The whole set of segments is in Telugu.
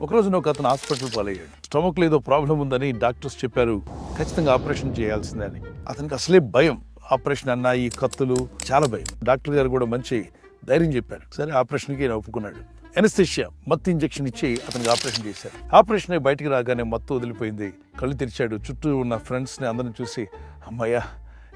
ఒకరోజు నువ్వు అతను హాస్పిటల్ పాలయ్యాడు. స్టమక్లో ఏదో ప్రాబ్లం ఉందని డాక్టర్స్ చెప్పారు. ఖచ్చితంగా ఆపరేషన్ చేయాల్సిందే అని. అతనికి అసలే భయం. ఆపరేషన్ అన్న ఈ కత్తులు చాలా భయం. డాక్టర్ గారు కూడా మంచి ధైర్యం చెప్పారు. సరే ఆపరేషన్కి నేను ఒప్పుకున్నాడు. ఎనస్థిషియా మత్తు ఇంజెక్షన్ ఇచ్చి అతనికి ఆపరేషన్ చేశారు. ఆపరేషన్ బయటికి రాగానే మత్తు వదిలిపోయింది. కళ్ళు తెరిచాడు. చుట్టూ ఉన్న ఫ్రెండ్స్ని అందరిని చూసి అమ్మయ్యా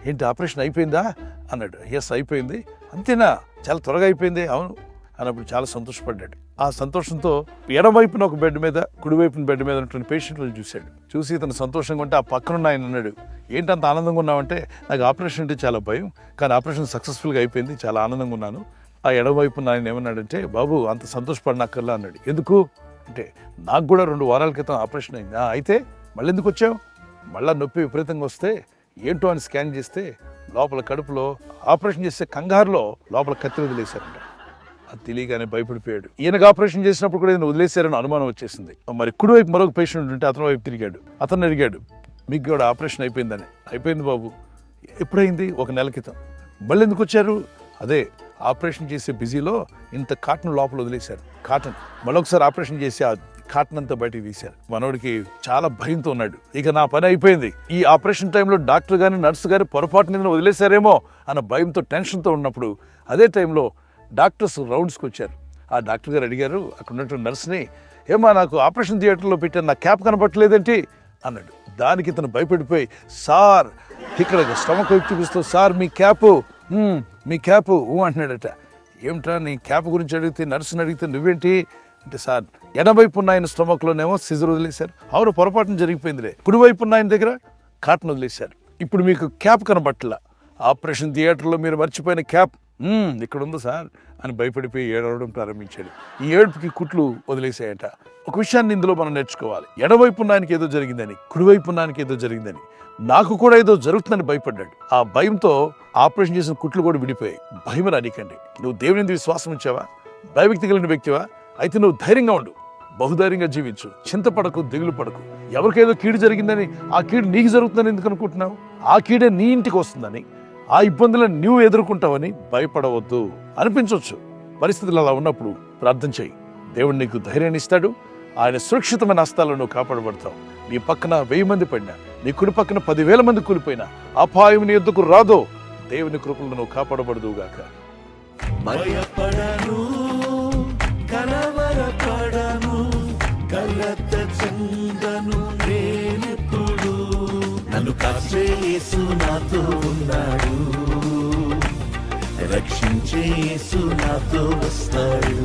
ఏంటి ఆపరేషన్ అయిపోయిందా? అన్నాడు. ఎస్ అయిపోయింది. అంతేనా? చాలా త్వరగా అయిపోయింది. అవును. అన్నప్పుడు చాలా సంతోషపడ్డాడు. ఆ సంతోషంతో ఎడమవైపున ఒక బెడ్ మీద కుడివైపున బెడ్ మీద ఉన్నటువంటి పేషెంట్లను చూశాడు. చూసి ఇతను సంతోషంగా ఉంటే ఆ పక్కనున్న ఆయన అన్నాడు ఏంటంత ఆనందంగా ఉన్నావంటే నాకు ఆపరేషన్ అంటే చాలా భయం కానీ ఆపరేషన్ సక్సెస్ఫుల్గా అయిపోయింది చాలా ఆనందంగా ఉన్నాను. ఆ ఎడమవైపున ఆయన ఏమన్నాడంటే బాబు అంత సంతోషపడినక్కర్లా అన్నాడు. ఎందుకు? అంటే నాకు కూడా రెండు వారాల క్రితం ఆపరేషన్ అయింది. అయితే మళ్ళీ ఎందుకు వచ్చావు? మళ్ళీ నొప్పి విపరీతంగా వస్తే ఏంటో అని స్కాన్ చేస్తే లోపల కడుపులో ఆపరేషన్ చేసే కంగారులో లోపల కత్తి వదిలేశారంట అది తెలియగానే భయపడిపోయాడు. ఈయనకు ఆపరేషన్ చేసినప్పుడు కూడా ఈయన వదిలేశారని అనుమానం వచ్చేసింది. మరి కుడివైపు మరొక పేషెంట్ ఉంటే అతని వైపు తిరిగాడు. అతను అడిగాడు మీకు కూడా ఆపరేషన్ అయిపోయిందని. అయిపోయింది బాబు. ఎప్పుడైంది? ఒక నెల క్రితం. మళ్ళీ ఎందుకు వచ్చారు? అదే ఆపరేషన్ చేసే బిజీలో ఇంత కాటన్ లోపల వదిలేశారు. కాటన్. మరొకసారి ఆపరేషన్ చేసి ఆ కాటన్ అంతా బయటికి తీశారు. మనోడికి చాలా భయంతో ఉన్నాడు. ఇక నా పని అయిపోయింది. ఈ ఆపరేషన్ టైంలో డాక్టర్ గాని నర్సు గారి పొరపాటు నిన్న వదిలేశారేమో అన్న భయంతో టెన్షన్తో ఉన్నప్పుడు అదే టైంలో డాక్టర్స్ రౌండ్స్కి వచ్చారు. ఆ డాక్టర్ గారు అడిగారు అక్కడ ఉన్నటువంటి నర్స్ని ఏమా నాకు ఆపరేషన్ థియేటర్లో పెట్టాను నా క్యాప్ కనపట్లేదేంటి అన్నాడు. దానికి ఇతను భయపడిపోయి సార్ ఇక్కడ స్టమక్ వైపు చూపిస్తూ సార్ మీ క్యాపు మీ క్యాపు ఊ అంటున్నాడట. ఏమిటా నీ క్యాప్ గురించి అడిగితే నర్సుని అడిగితే నువ్వేంటి? అంటే సార్ ఎడవైపు ఉన్న ఆయన స్టమక్లోనేమో సిజర్ వదిలేశారు. అవును పొరపాటున జరిగిపోయిందిలే. కుడివైపు ఉన్న ఆయన దగ్గర కాటన్ వదిలేశారు. ఇప్పుడు మీకు క్యాప్ కనబట్టలా. ఆపరేషన్ థియేటర్లో మీరు మర్చిపోయిన క్యాప్ ఇక్కడ ఉందో సార్ అని భయపడిపోయి ఏడవడం ప్రారంభించాడు. ఈ ఏడుపుకి కుట్లు వదిలేసాయట ఒక విషయాన్ని ఇందులో మనం నేర్చుకోవాలి. ఎడవైపు ఉన్న ఏదో జరిగిందని కుడివైపు ఉన్న ఏదో జరిగిందని. నాకు కూడా ఏదో జరుగుతుందని భయపడ్డాడు. ఆ భయంతో ఆపరేషన్ చేసిన కుట్లు కూడా విడిపోయాయి. భయం రానికండి నువ్వు దేవుని విశ్వాసం ఉంచావా? భయభక్తి కలిగిన వ్యక్తివా? అయితే నువ్వు ధైర్యంగా ఉండు. బహుధైర్యంగా జీవించు. చింతపడకు దిగులు పడకు. ఎవరికేదో కీడు జరిగిందని ఆ కీడు నీకు జరుగుతుందని ఎందుకు అనుకుంటున్నావు? ఆ కీడే నీ ఇంటికి వస్తుందని. ఆ ఇబ్బందులను నువ్వు ఎదుర్కొంటావని భయపడవద్దు. అనిపించవచ్చు పరిస్థితులు అలా ఉన్నప్పుడు ప్రార్థన చేయి. దేవుడు నీకు ధైర్యాన్ని ఇస్తాడు. ఆయన సురక్షితమైన హస్తాలను నువ్వు కాపాడబడతావు. నీ పక్కన వెయ్యి మంది పడినా నీ కుడి పక్కన పదివేల మంది కూలిపోయినా అపాయం నీ ఎద్దుకు రాదో దేవుని కృపలను నువ్వు కాపాడబడదువుగాక భయపడను కలవరపడను కలత చెందను. కాచేసు నాతో ఉన్నాడు. రక్షించేసు నాతో వస్తాడు.